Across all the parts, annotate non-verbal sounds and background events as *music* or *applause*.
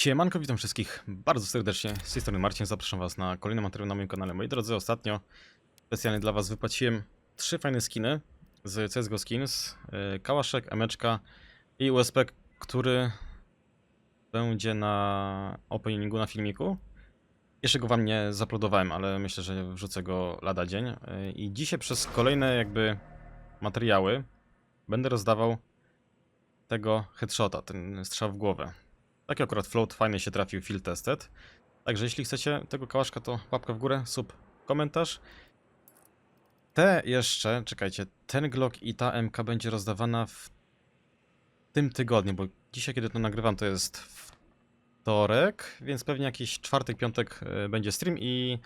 Siemanko, witam wszystkich bardzo serdecznie. Z tej strony Marcin, zapraszam was na kolejny materiał na moim kanale. Moi drodzy, ostatnio specjalnie dla was wypłaciłem trzy fajne skiny z CSGO Skins. yy, Kałaszek, Emeczka i USP, który będzie na openingu, na filmiku. Jeszcze go wam nie zaplodowałem, ale myślę, że wrzucę go lada dzień. Yy, I dzisiaj przez kolejne jakby materiały będę rozdawał tego headshota, ten strzał w głowę. Taki akurat float fajny się trafił, field tested. Także jeśli chcecie tego kałaszka, to łapka w górę, sub, komentarz. Te jeszcze, czekajcie, ten Glock i ta MK będzie rozdawana w tym tygodniu, bo dzisiaj, kiedy to nagrywam, to jest wtorek, więc pewnie jakiś czwartek, piątek e, będzie stream i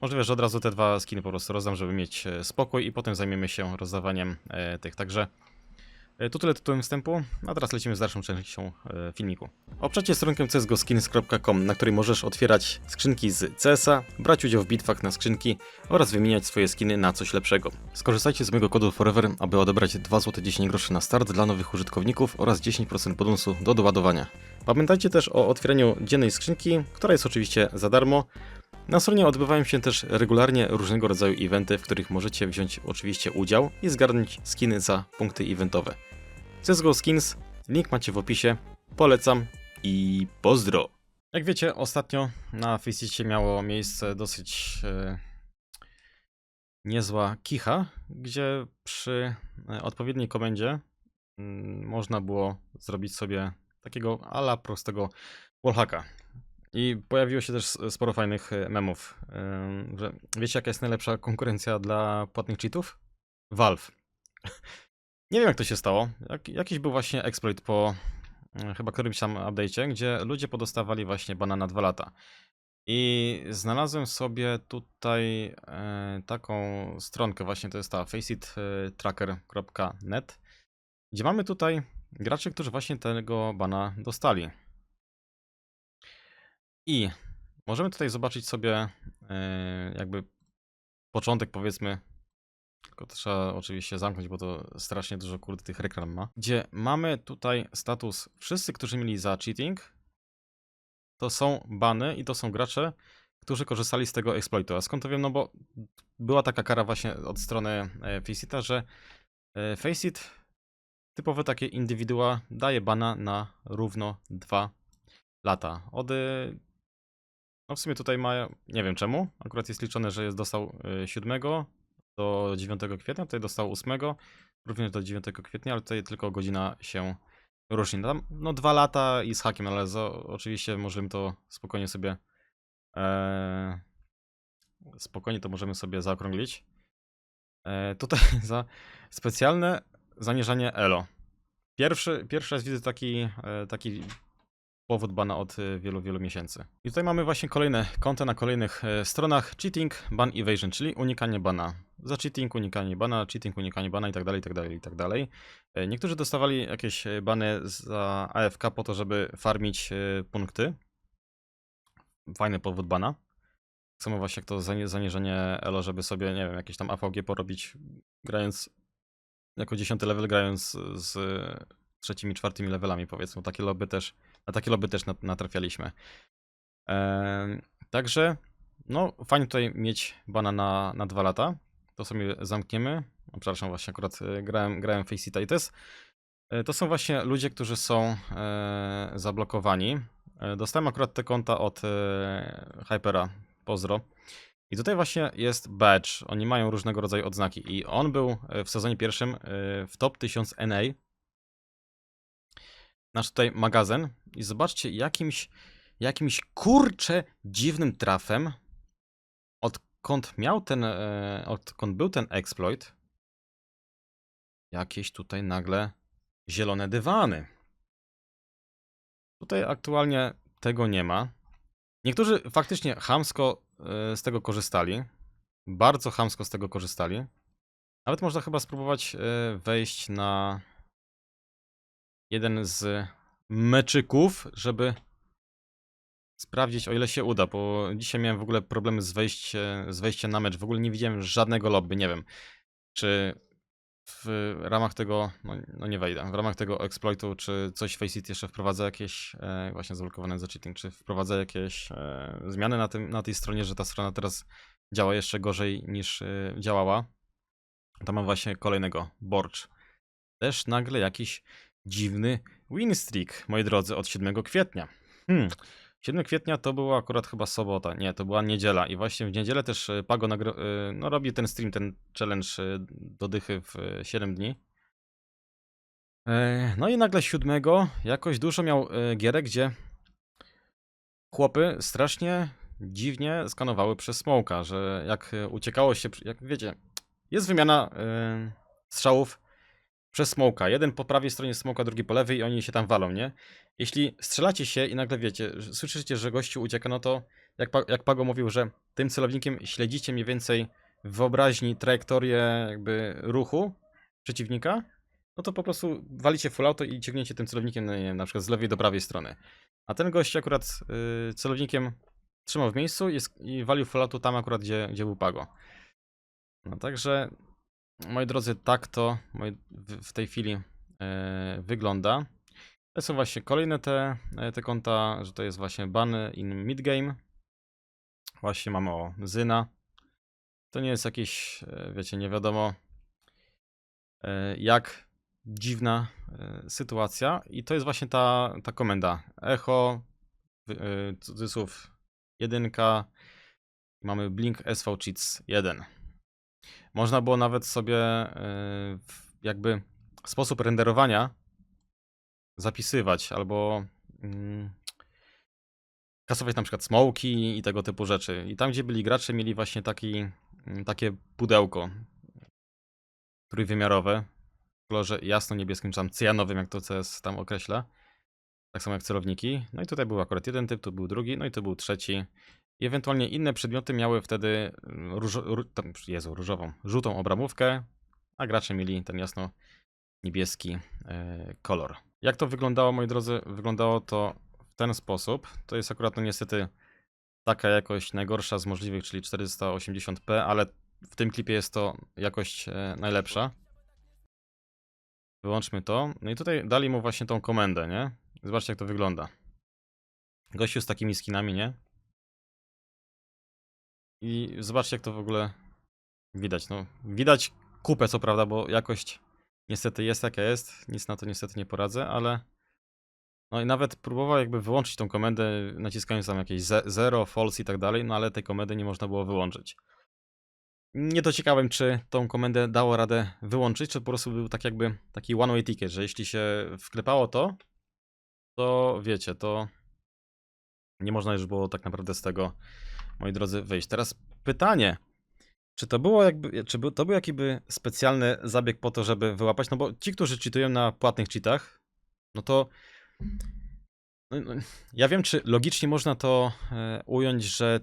możliwe, że od razu te dwa skiny po prostu rozdam, żeby mieć e, spokój i potem zajmiemy się rozdawaniem e, tych. Także To tyle tytułem wstępu, a teraz lecimy z dalszą częścią e, filmiku. Obczajcie stronkę csgoskins.com, na której możesz otwierać skrzynki z CS-a, brać udział w bitwach na skrzynki oraz wymieniać swoje skiny na coś lepszego. Skorzystajcie z mojego kodu FOREVER, aby odebrać 2 zł 10 groszy na start dla nowych użytkowników oraz 10% bonusu do doładowania. Pamiętajcie też o otwieraniu dziennej skrzynki, która jest oczywiście za darmo. Na stronie odbywają się też regularnie różnego rodzaju eventy, w których możecie wziąć oczywiście udział i zgarnąć skiny za punkty eventowe. CSGO Skins, link macie w opisie, polecam i pozdro! Jak wiecie, ostatnio na Faceicie miało miejsce dosyć e, niezła kicha, gdzie przy e, odpowiedniej komendzie mm, można było zrobić sobie takiego ala prostego wallhacka. I pojawiło się też sporo fajnych e, memów, em, że wiecie jaka jest najlepsza konkurencja dla płatnych cheatów? Valve. *laughs* Nie wiem jak to się stało. Jak, jakiś był właśnie exploit po mm, chyba którymś tam update'cie, gdzie ludzie podostawali właśnie bana na 2 lata. I znalazłem sobie tutaj e, taką stronkę, właśnie to jest ta faceit-tracker.net, gdzie mamy tutaj graczy, którzy właśnie tego bana dostali. I możemy tutaj zobaczyć sobie e, jakby początek powiedzmy tylko trzeba oczywiście zamknąć, bo to strasznie dużo kurde tych reklam ma. Gdzie mamy tutaj status wszyscy, którzy mieli za cheating, to są bany i to są gracze, którzy korzystali z tego exploitu. A skąd to wiem? No bo była taka kara właśnie od strony e, Faceita, że e, Faceit typowe takie indywidua daje bana na równo dwa lata. Od no w sumie tutaj ma, nie wiem czemu, akurat jest liczone, że jest dostał e, 7 do 9 kwietnia, tutaj dostał 8, również do 9 kwietnia, ale tutaj tylko godzina się różni. Tam, no dwa lata i z hakiem, ale za, oczywiście możemy to spokojnie sobie e, spokojnie to możemy sobie zaokrąglić. E, tutaj *laughs* za specjalne zamierzanie ELO. Pierwszy, pierwszy raz widzę taki, e, taki powód bana od e, wielu, wielu miesięcy. I tutaj mamy właśnie kolejne konta na kolejnych e, stronach. Cheating, ban evasion, czyli unikanie bana. Za cheating, unikanie bana, cheating, unikanie bana i dalej, i dalej, i tak dalej. E, Niektórzy dostawali jakieś e, bany za AFK po to, żeby farmić punkty. Fajny powód bana. Tak samo właśnie jak to zamierzenie Elo, żeby sobie, nie wiem, jakieś tam AVG porobić, grając jako dziesiąty level, grając z trzecimi, czwartymi levelami, powiedzmy. Takie lobby też, na takie lobby też nat- natrafialiśmy. Także, no, fajnie tutaj mieć bana na, na dwa lata. To sobie zamkniemy. Przepraszam, właśnie akurat e, grałem, grałem Faceita i to jest, e, to są właśnie ludzie, którzy są e, zablokowani. E, Dostałem akurat te konta od e, Hypera, pozdro. I tutaj właśnie jest badge. Oni mają różnego rodzaju odznaki. I on był e, w sezonie pierwszym e, w top 1000 NA. Nasz tutaj magazyn. I zobaczcie, jakimś, jakimś kurcze dziwnym trafem, odkąd miał ten, e, odkąd był ten exploit, jakieś tutaj nagle zielone dywany. Tutaj aktualnie tego nie ma. Niektórzy faktycznie chamsko e, z tego korzystali. Bardzo chamsko z tego korzystali. Nawet można chyba spróbować e, wejść na jeden z meczyków, żeby sprawdzić, o ile się uda, bo dzisiaj miałem w ogóle problemy z, wejście, z wejściem na mecz. W ogóle nie widziałem żadnego lobby, nie wiem, czy w ramach tego, no, no nie wejdę, w ramach tego exploitu, czy coś Faceit jeszcze wprowadza jakieś, e, właśnie zablokowane za cheating, czy wprowadza jakieś e, zmiany na, tym, na tej stronie, że ta strona teraz działa jeszcze gorzej niż e, działała. Tam mam właśnie kolejnego, Borcz. Też nagle jakiś dziwny win streak, moi drodzy, od 7 kwietnia. Hmm. 7 kwietnia to była akurat chyba sobota, nie, to była niedziela i właśnie w niedzielę też e, Pago e, no, robi ten stream, ten challenge e, do dychy w e, 7 dni. E, No i nagle 7 jakoś dużo miał gierek, gdzie chłopy strasznie dziwnie skanowały przez smoka, że jak uciekało się, jak wiecie, jest wymiana strzałów przez smoka. Jeden po prawej stronie smoka, drugi po lewej i oni się tam walą, nie? Jeśli strzelacie się i nagle wiecie, słyszycie, że gościu ucieka, no to jak, jak Pago mówił, że tym celownikiem śledzicie mniej więcej w wyobraźni trajektorię jakby ruchu przeciwnika, no to po prostu walicie full auto i ciągniecie tym celownikiem, no nie wiem, na przykład z lewej do prawej strony. A ten gość akurat y, celownikiem trzymał w miejscu i, i walił full auto tam akurat, gdzie, gdzie był Pago. No także, moi drodzy, tak to w, tej chwili e, wygląda. To są właśnie kolejne te, e, te konta, że to jest właśnie ban in midgame. Właśnie mamy o Zyna. To nie jest jakieś, e, wiecie, nie wiadomo jak dziwna sytuacja. I to jest właśnie ta, ta komenda. Echo, cudzysłów 1. Mamy Blink SV Cheats 1. Można było nawet sobie w- jakby sposób renderowania zapisywać albo mm, kasować na przykład smoki i tego typu rzeczy. I tam, gdzie byli gracze, mieli właśnie taki, mm, takie pudełko trójwymiarowe w kolorze jasno-niebieskim, czy tam cyjanowym, jak to CS tam określa. Tak samo jak celowniki. No i tutaj był akurat jeden typ, tu był drugi, no i tu był trzeci. I ewentualnie inne przedmioty miały wtedy mm, ró, tam, Jezu, różową, żółtą obramówkę, a gracze mieli ten jasno niebieski e, kolor. Jak to wyglądało, moi drodzy? Wyglądało to w ten sposób. To jest akurat no niestety taka jakość najgorsza z możliwych, czyli 480p, ale w tym klipie jest to jakość e, najlepsza. Wyłączmy to. No i tutaj dali mu właśnie tą komendę, nie? Zobaczcie jak to wygląda. Gościu z takimi skinami, nie? I zobaczcie jak to w ogóle widać. No, widać kupę co prawda, bo jakość niestety jest jaka jest. Nic na to niestety nie poradzę, ale no i nawet próbował jakby wyłączyć tą komendę, naciskając tam jakieś ze- zero, false i tak dalej, no ale tej komendy nie można było wyłączyć. Nie dociekałem, czy tą komendę dało radę wyłączyć, czy po prostu był tak jakby taki one-way ticket, że jeśli się wklepało to, to wiecie, to nie można już było tak naprawdę z tego, moi drodzy, wyjść. Teraz pytanie, czy to było jakby, czy był, to był jakiby specjalny zabieg po to, żeby wyłapać, no bo ci, którzy cheatują na płatnych cheatach, no to no, no, ja wiem, czy logicznie można to e, ująć, że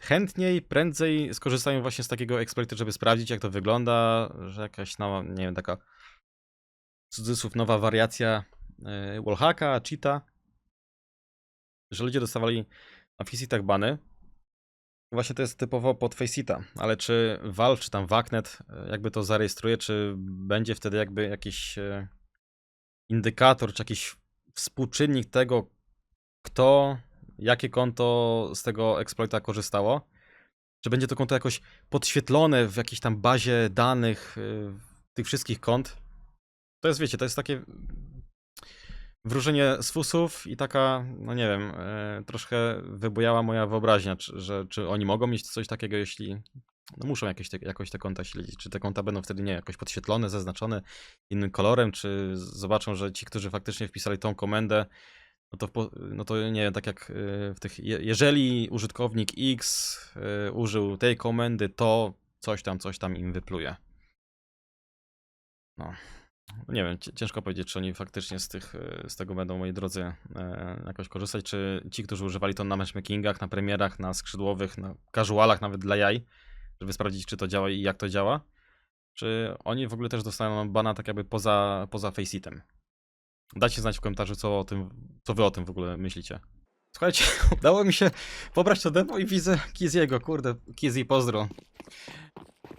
chętniej, prędzej skorzystają właśnie z takiego exploitu, żeby sprawdzić, jak to wygląda, że jakaś nowa, nie wiem, taka cudzysłów nowa wariacja e, wallhacka, cheata, że ludzie dostawali na Facetach bany. Właśnie to jest typowo pod Faceta, ale czy Valve, czy tam Wagnet e, jakby to zarejestruje, czy będzie wtedy jakby jakiś e, indykator, czy jakiś współczynnik tego, kto, jakie konto z tego exploita korzystało? Czy będzie to konto jakoś podświetlone w jakiejś tam bazie danych y, tych wszystkich kont? To jest, wiecie, to jest takie wróżenie z fusów i taka, no nie wiem, e, troszkę wybujała moja wyobraźnia, czy, że, czy oni mogą mieć coś takiego, jeśli no muszą jakieś te, jakoś te konta śledzić. Czy te konta będą wtedy, nie jakoś podświetlone, zaznaczone innym kolorem, czy zobaczą, że ci, którzy faktycznie wpisali tą komendę, no to, no to nie wiem, tak jak y, w tych, je- jeżeli użytkownik X y, użył tej komendy, to coś tam, coś tam im wypluje. No. Nie wiem, ciężko powiedzieć, czy oni faktycznie z, tych, z tego będą, moi drodzy, e, jakoś korzystać, czy ci, którzy używali to na matchmakingach, na premierach, na skrzydłowych, na casualach, nawet dla jaj, żeby sprawdzić, czy to działa i jak to działa, czy oni w ogóle też dostaną bana tak jakby poza, poza faceitem. Dajcie znać w komentarzu, co, o tym, co wy o tym w ogóle myślicie. Słuchajcie, *laughs* udało mi się pobrać to demo i widzę Kiziego, kurde, Kizi, pozdro.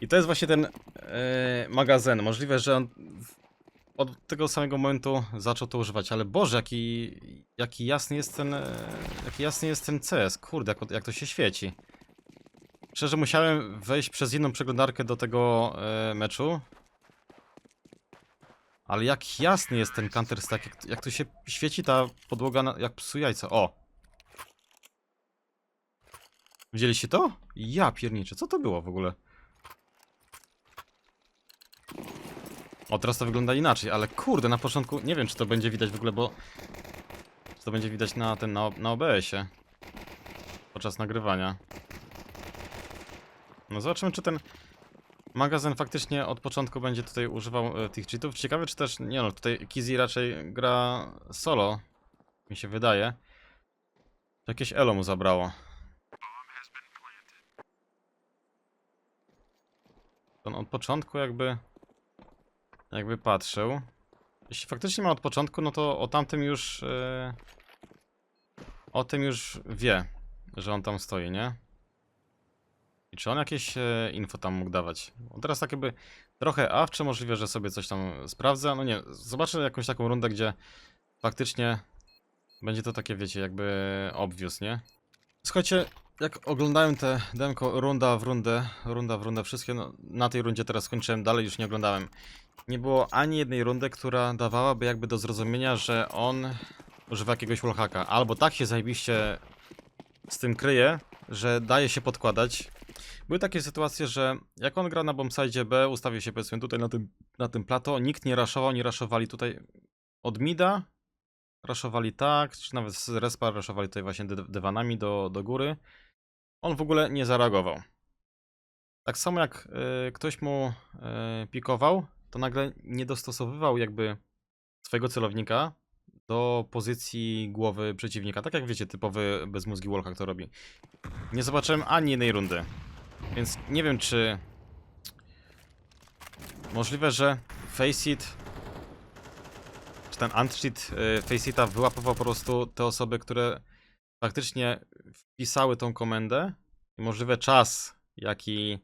I to jest właśnie ten e, magazyn. Możliwe, że on od tego samego momentu zaczął to używać, ale Boże, jaki, jaki jasny jest ten, e, jaki jasny jest ten CS. Kurde, jak, jak to się świeci. Szczerze musiałem wejść przez inną przeglądarkę do tego e, meczu. Ale jak jasny jest ten Counter Strike, jak, jak to się świeci ta podłoga na, jak psu jajca. O! Widzieliście to? Ja pierniczę, co to było w ogóle? O, teraz to wygląda inaczej, ale kurde, na początku nie wiem, czy to będzie widać w ogóle, bo... Czy to będzie widać na ten, na, na OBS-ie. Podczas nagrywania. No zobaczymy, czy ten magazyn faktycznie od początku będzie tutaj używał e, tych cheatów. Ciekawe, czy też, nie no, tutaj Kizzy raczej gra solo, mi się wydaje. Jakieś elo mu zabrało. On od początku jakby jakby patrzył. Jeśli faktycznie ma od początku, no to o tamtym już e, o tym już wie, że on tam stoi, nie? I czy on jakieś e, info tam mógł dawać? Teraz tak jakby trochę awcze, możliwe, że sobie coś tam sprawdza. No nie, zobaczę jakąś taką rundę, gdzie faktycznie będzie to takie, wiecie, jakby obvious, nie? Słuchajcie, jak oglądałem te demko runda w rundę, runda w rundę, wszystkie, no, na tej rundzie teraz skończyłem, dalej już nie oglądałem. Nie było ani jednej rundy, która dawałaby jakby do zrozumienia, że on używa jakiegoś wallhacka. Albo tak się zajebiście z tym kryje, że daje się podkładać. Były takie sytuacje, że jak on gra na bombsite B, ustawił się powiedzmy tutaj na tym, na tym plato, nikt nie raszował, nie raszowali tutaj od mida, raszowali tak, czy nawet z respa raszowali tutaj właśnie dy- dywanami do, do góry. On w ogóle nie zareagował. Tak samo jak y, ktoś mu y, pikował, to nagle nie dostosowywał jakby swojego celownika do pozycji głowy przeciwnika. Tak jak wiecie, typowy bezmózgi wallhack to robi. Nie zobaczyłem ani jednej rundy. Więc nie wiem, czy możliwe, że Faceit czy ten anti-cheat y, Faceita wyłapywał po prostu te osoby, które faktycznie wpisały tą komendę i możliwe czas, jaki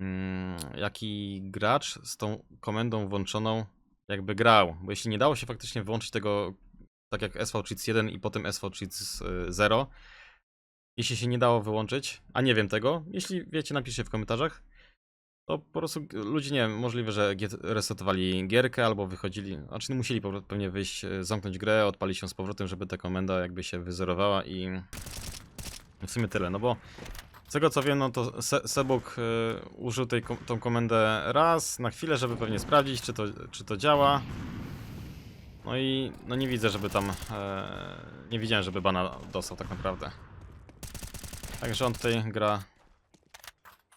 mm, jaki gracz z tą komendą włączoną jakby grał. Bo jeśli nie dało się faktycznie wyłączyć tego tak jak SV Cheats 1 i potem SV Cheats y, 0, jeśli się nie dało wyłączyć, a nie wiem tego, jeśli wiecie, napiszcie w komentarzach, to po prostu ludzie, nie wiem, możliwe, że resetowali gierkę albo wychodzili, znaczy musieli po- pewnie wyjść, y, zamknąć grę, odpalić się z powrotem, żeby ta komenda jakby się wyzerowała i w sumie tyle, no bo z tego co wiem, no to Se Sebuk y, użył tej tą komendę raz na chwilę, żeby pewnie sprawdzić, czy to, czy to działa. No i no nie widzę, żeby tam. E, nie widziałem, żeby bana dostał tak naprawdę. Także on tutaj gra.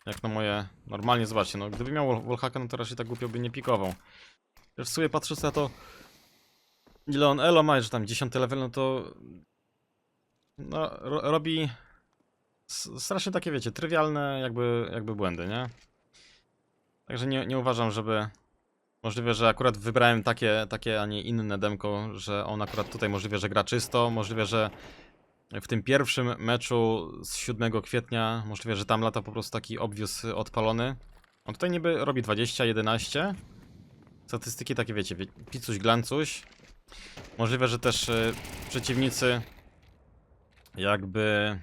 Jak na moje. Normalnie zobaczcie, no gdyby miał wall- wallhacka, no to raczej tak głupio by nie pikował. W sumie patrząc na to. Ile on elo ma, że tam 10 level, no to. No, ro robi strasznie takie, wiecie, trywialne jakby, jakby błędy, nie? Także nie, nie uważam, żeby... Możliwe, że akurat wybrałem takie, takie, a nie inne demko, że on akurat tutaj możliwe, że gra czysto, możliwe, że w tym pierwszym meczu z 7 kwietnia, możliwe, że tam lata po prostu taki obwióz odpalony. On tutaj niby robi 20, 11. Statystyki takie, wiecie, wie, picuś, glancuś. Możliwe, że też y, przeciwnicy jakby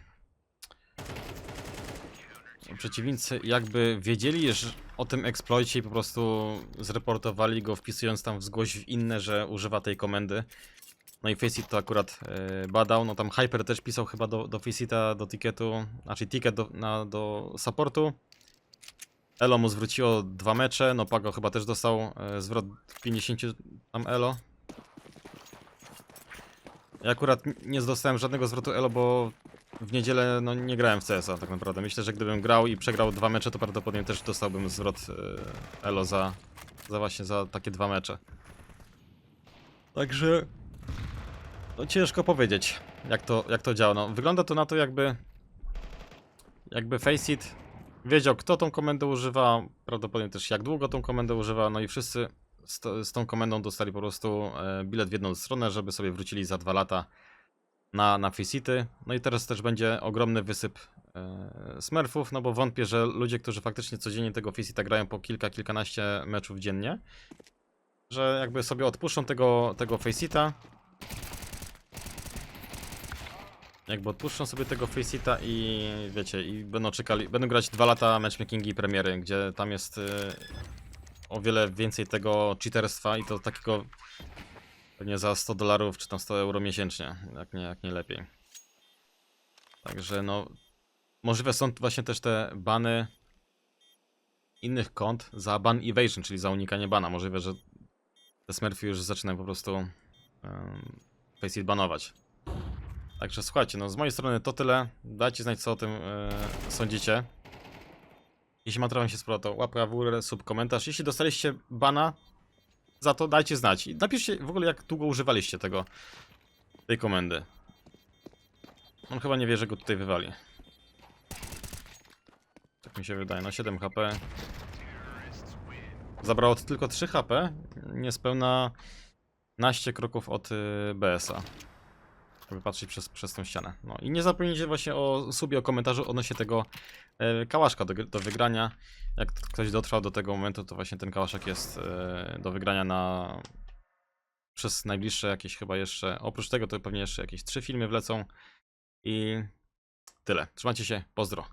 przeciwnicy jakby wiedzieli że o tym exploicie i po prostu zreportowali go, wpisując tam w zgłoś w inne, że używa tej komendy. No i Faceit to akurat e, badał, no tam Hyper też pisał chyba do, do Faceita, do ticketu, znaczy ticket do, na, do supportu. Elo mu zwróciło dwa mecze, no Pago chyba też dostał e, zwrot 50 tam Elo. Ja akurat nie dostałem żadnego zwrotu Elo, bo w niedzielę no, nie grałem w CS-a tak naprawdę. Myślę, że gdybym grał i przegrał dwa mecze, to prawdopodobnie też dostałbym zwrot e, Elo za, za właśnie za takie dwa mecze. Także no ciężko powiedzieć, jak to, jak to działa. No, wygląda to na to, jakby jakby Faceit wiedział, kto tą komendę używa, prawdopodobnie też jak długo tą komendę używa, no i wszyscy z, to, z tą komendą dostali po prostu e, bilet w jedną stronę, żeby sobie wrócili za dwa lata na, na Facity. No i teraz też będzie ogromny wysyp e, smurfów, no bo wątpię, że ludzie, którzy faktycznie codziennie tego Facita grają po kilka, kilkanaście meczów dziennie, że jakby sobie odpuszczą tego, tego Facita, jakby odpuszczą sobie tego Facita i wiecie, i będą czekali, będą grać dwa lata matchmakingi i premiery, gdzie tam jest y, o wiele więcej tego cheaterstwa i to takiego pewnie za 100 dolarów czy tam 100 euro miesięcznie, jak nie, jak nie lepiej. Także no, możliwe są właśnie też te bany innych kont za ban evasion, czyli za unikanie bana. Możliwe, że te smurfy już zaczynają po prostu um, banować. Także słuchajcie, no z mojej strony to tyle. Dajcie znać, co o tym e, sądzicie. Jeśli materiał się spodobał, to łapka w górę, sub, komentarz. Jeśli dostaliście bana za to, dajcie znać. I napiszcie w ogóle, jak długo używaliście tego, tej komendy. On chyba nie wie, że go tutaj wywali. Tak mi się wydaje, no 7 HP. Zabrało tylko 3 HP, niespełna 12 kroków od y, BS-a żeby patrzeć przez, przez tą ścianę. No i nie zapomnijcie właśnie o subie, o komentarzu odnośnie tego e, kałaszka do, do wygrania. Jak ktoś dotrwał do tego momentu, to właśnie ten kałaszek jest e, do wygrania na przez najbliższe jakieś chyba jeszcze, oprócz tego to pewnie jeszcze jakieś trzy filmy wlecą i tyle. Trzymajcie się, pozdro.